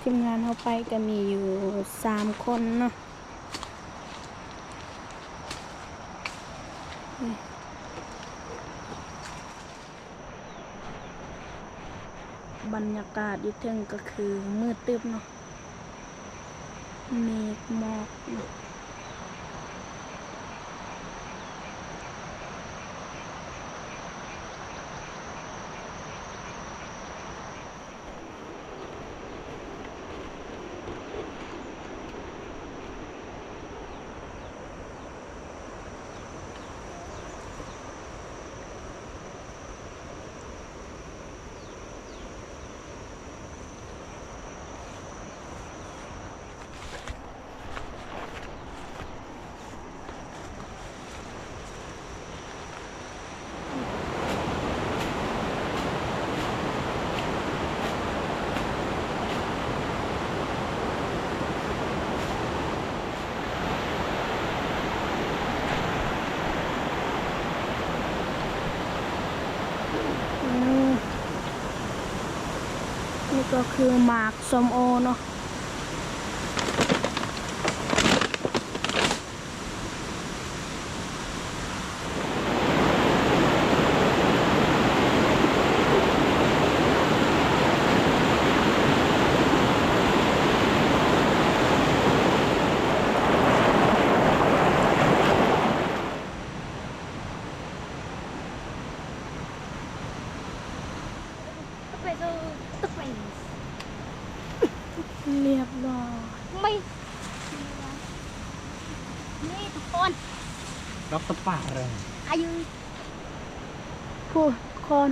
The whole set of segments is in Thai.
ทีมงานเขาไปก็มีอยู่สามคนเนาะบรรยากาศอยู่เทิงก็คือมืดตึบเนาะเมฆหมอกเนาะ ก็คือหมากสมโอเนาะ เรียบร้อยไม่นี่ทุกคนล็อกตะป่าเลยอายุพูดคน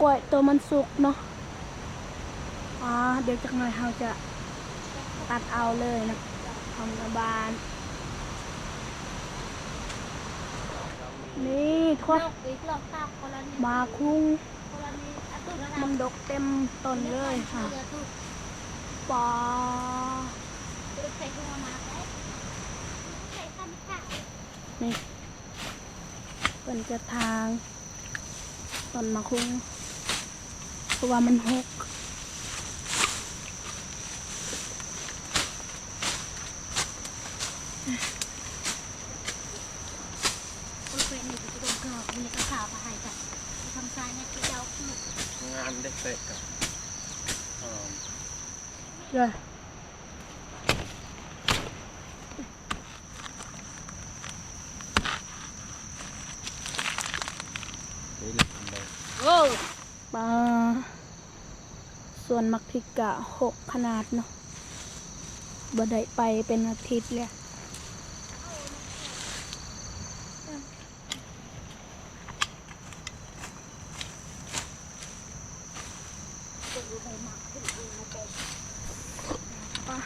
กล้วยตัวมันสุกเนาะอ๋อเดี๋ยวจากหน่อยเราจะตัดเอาเลยนะทำระบานนี่ทุกคนนกอีกรอบข้าวคนละนิดมาคุ้งคนละนิดอะตุ๊กแล้วนะมันดกเต็มต้นเลยค่ะเรือตุ๊ก ปอตุ๊กใส่ขึ้นมามาได้ใส่ขั้นค่ะนี่เป็นจะทางต้นมะคุ้งเพราะว่ามันหกคนเป็นนี่จะโดนเกลือมีกระสาวมาให้กันทำทรายเนี่ยที่เจ้าคืองานได้เสร็จกับเอ่อ เลยโอ้ปลาส่วนมักพริกกะหกขนาดเนาะบ่ได้ไปเป็นอาทิตย์เลย ตุ๊กใส่หมากขึ้นเองนะเจ๊ ปลา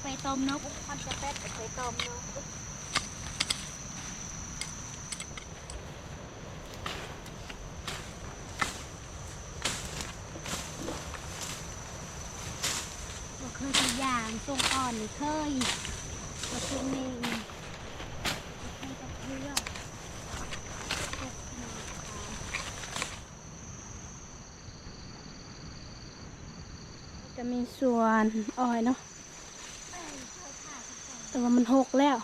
ไปต้ มนกมันจะเป็ดไปต้มนกบ่เคยตัวอย่างทรงอ่อนเคยแต่ช่วงเคยกับเพื่อนตกหนักค่ะจะมีส่วนอ้อยเนาะ แต่ว่ามันหกแล้ว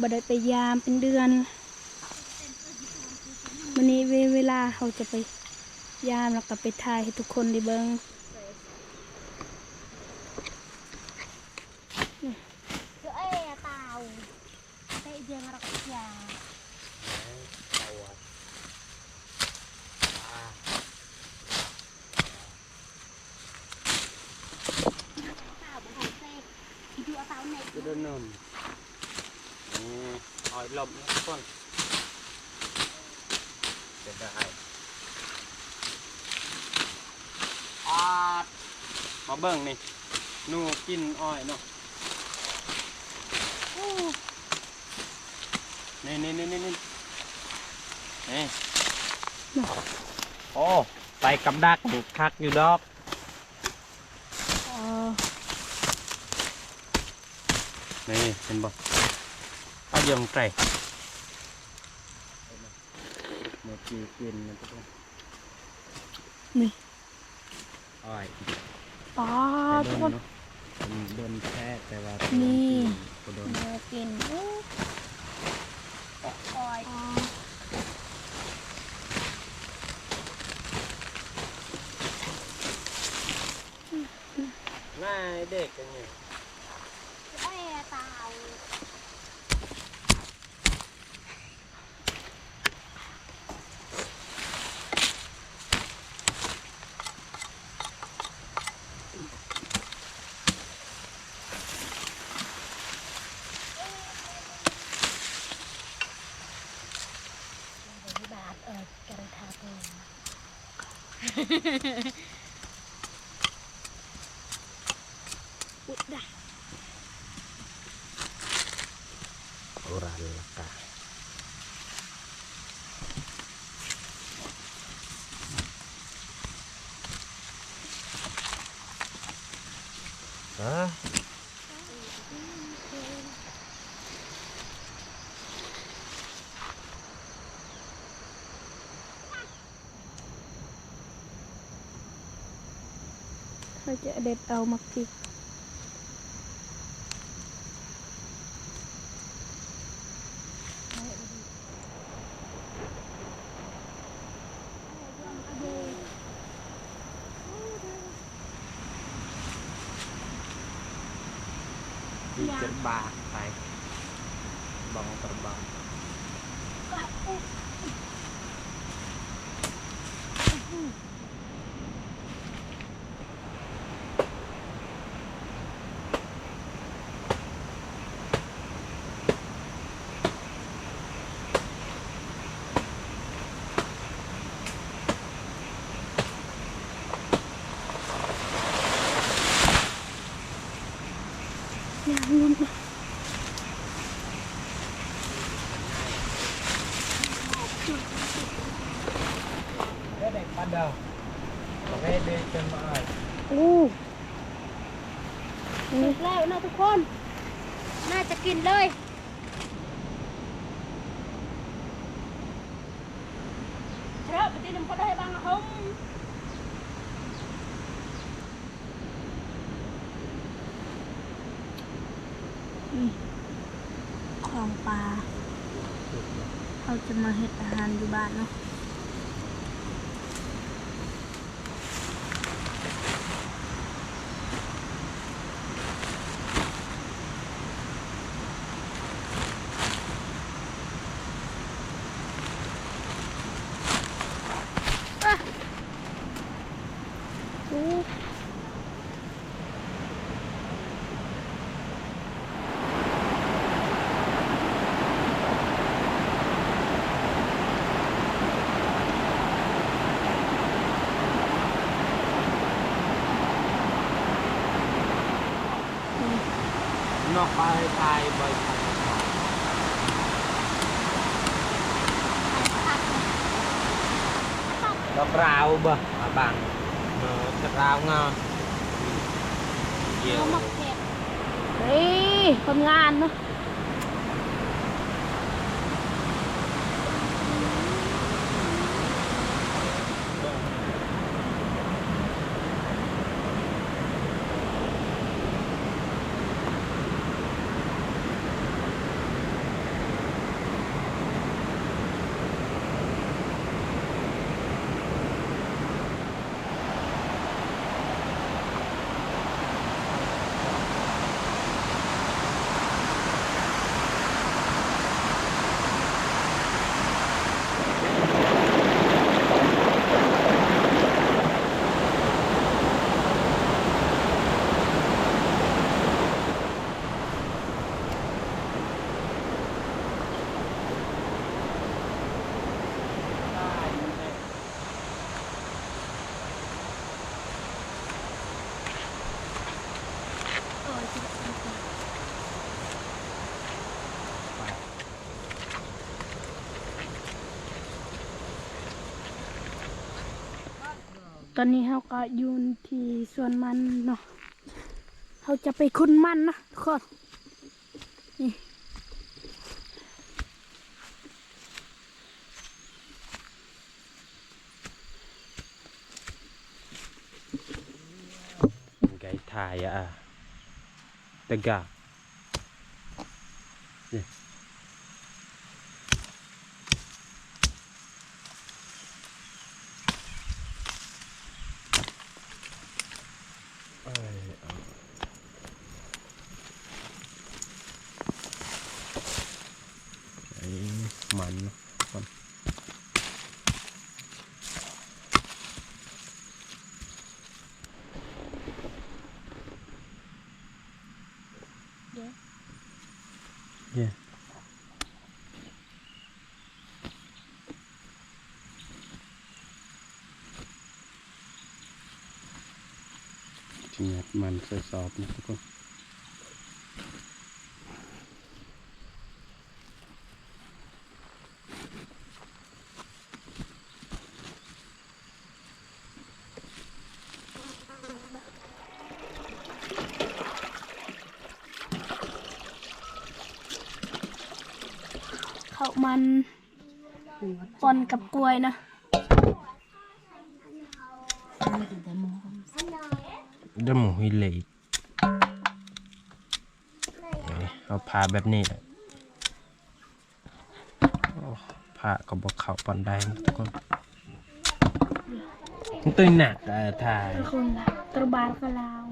บ่ได้ไปยามเป็นเดือนวันนี้เวลาเขาจะไปยามแล้วก็ไปถ่ายให้ทุกคนได้เบิง้งเอ้ยเต่าเตะเดียงรักยาเอาอะปลา เต่าบ่ให้เตะดูเอาเต่าไหน จะเดินนมนี่หอยลมนะทุกคนเสร็จได้อาดมาเบิ่งนี่หนูกินอ้อยเนาะอู้นี่นี่นี่นี่นี่นี่โอ้ไปกับดักนี่คักอยู่ดอก เอ่อ นี่เห็นบ่เอาเยี่ยมไก่เมื่อกี้กินมันก็ต้องนี่อ้อยปลาแต่ทุกโดคนนเนาะมันโดนแท้แต่ว่านี่ก็โดนเนื้อกินอู้ออยง่ายเด็กกันไงแม่ตาว บาทเออกระทาเอง อุ๊ยได้ โบราณละกาฮะ เรา จะเด็ดเอามากินดีเจ็บบาทไปบองตะบอง อย่างนู้นนะ cái này bắt đầu có cái đi chân mà อู้สุกแล้วนะทุกคน น่าจะกินเลยเช้าไปตีน้ำก็ได้บางหงนี่ของปลาเขาจะ มาเห็ดอาหารอยู่บ้านเนาะ อู้นี่ nó khai khai bởi ดอกราวบ่มาบังเออดอกราวงาเยอาหมักเผ็ดเฮ้ยคนงานเนาะ ตอนนี้เราก็ยู่ที่ส่วนมันเนาะเราจะไปคุณมันนะทุกคนนี่ไก่ถ่ายอะตะกานี่เอ้ยเอาไอ้มันเนอะก่อน เดี๋ยว เนี่ยริงมันใส่สอบนะทุกคน ข้าวมันปนกับกล้วยนะ Đó mù huy lị. Đấy, เอาผ้าแบบนี้แหละโอ้ผ้าก็บอกเขาปานใดนะทุกคนมันตัวหนักอะถ่ายทุกคนละตระบานกับลาว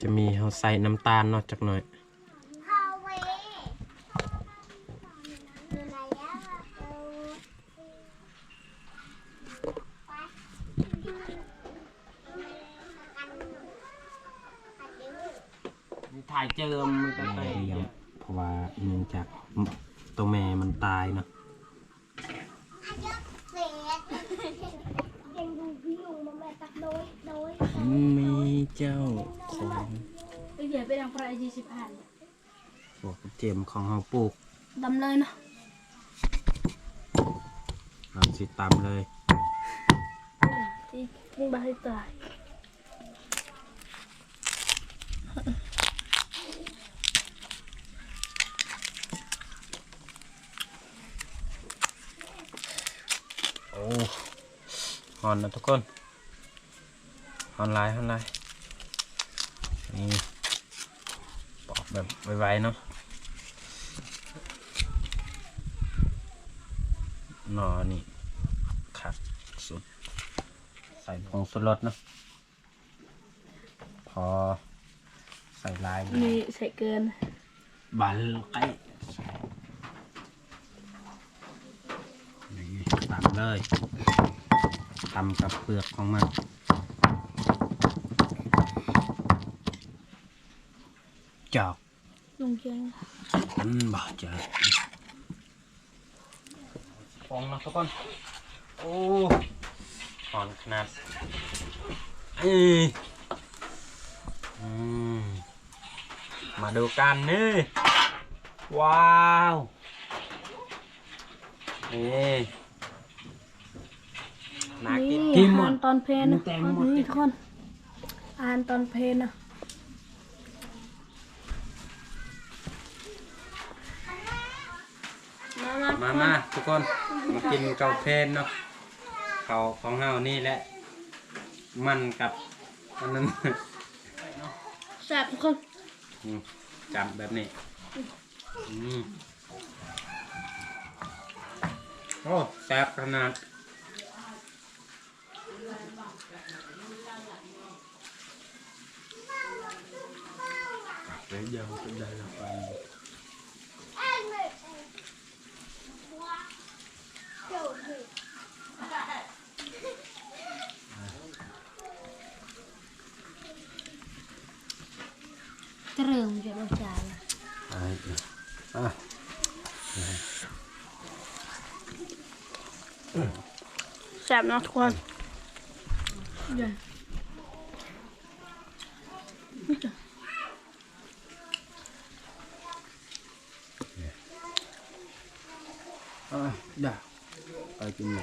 จะมีเขาใส่น้ำตาลเนอกจากหน่อย ถ่ายเจิมมันก็ไปเลี้ยงเพราะว่าเนื่องจากตัวแม่มันตายเนาะ มีเจ้าของเอ้ยเดี๋ยวไปดังพระไอจีสิบพันพวกเจมของเฮาปลูกดำเลยนะเราสิตามเลยที่ทิ้งบาให้ตายโอ้ ฮอนนะทุกคนฮอนไลน์ฮอนไลน์นี่ปอกแบบไวๆเนาะหนอนี่ขัดสุด ใส่ผงสุรสเนาะพอใส่ลายนี่ใส่เกินบัลไก่นี่ตามเลย ตำกับเปลือกของมันจอกลงเชียงอืมบ่เจอฟองนะทุกคนโอ้หอนขนาดเอ้ยอืมมาดูกันนี่ว้าวนี่ น่ากิน นี่กินหมอาหาดรตอนเพลนนะมันแตงหมด นี่ทุกคนอาหารตอนเพลนนะมามามามาทุกคนมากินเกาเพนเนาะเขาของเฮานี่แหละ มันกับอันนั้นแซ่บทุกคนอืมจับแบบนี้อืมโอ้แซ่บขนาด เดี๋ยวยังจะได้ละไปเตรึงจะรสจาน อะอะ แซ่บเนาะทุกคนเดี๋ยวนี่จ้ะ อะไ